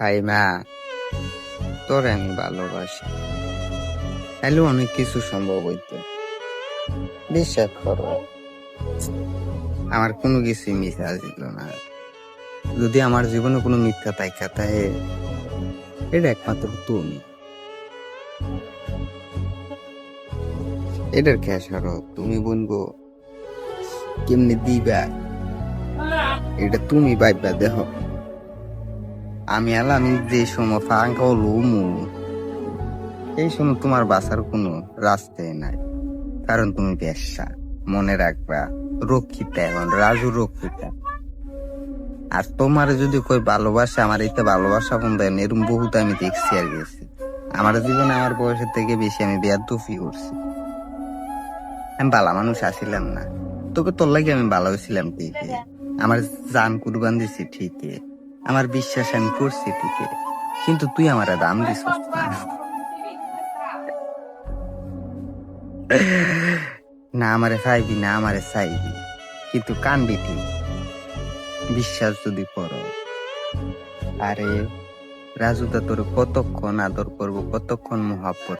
High মা, তোর আমি ভালোবাসি। তাইলে অনেক কিছু সম্ভব হইতো। বিশ্বাস করো, আমার কোনো কিছুই মিথ্যা ছিল না। যদি আমার জীবনে কোনো মিথ্যা তাই তাহে এটা একমাত্র তুমি। এটার করো তুমি বলব, কেমনি দিবা? এটা তুমি বাইবা দেখো। আমি আলা আমি যে সময় ফাঁকা লুমু এই সময় তোমার বাসার কোনো রাস্তায় নাই। কারণ তুমি ব্যবসা মনে রাখবা, রক্ষিতা এখন, রাজু রক্ষিতা। আর তোমার যদি কই ভালোবাসা, আমার এতে ভালোবাসা বন্ধ এরকম বহুত আমি দেখছি আর গেছি আমার জীবনে আমার বয়সের থেকে বেশি আমি বেয়াদুফি করছি। আমি ভালো মানুষ আসিলাম না। তোকে তোর লাগে আমি ভালো হয়েছিলাম ঠিকই। আমার জান কুরবান দিছি ঠিকই। আমার বিশ্বাস আমি করছি ঠিকই কিন্তু তুই আমার দাম দিস না। আমারে চাইবি, না আমারে চাইবি। কিন্তু কানবি ঠিক বিশ্বাস যদি করো। আরে, রাজুদা তোর কতক্ষণ আদর করব, কতক্ষণ মহাব্বত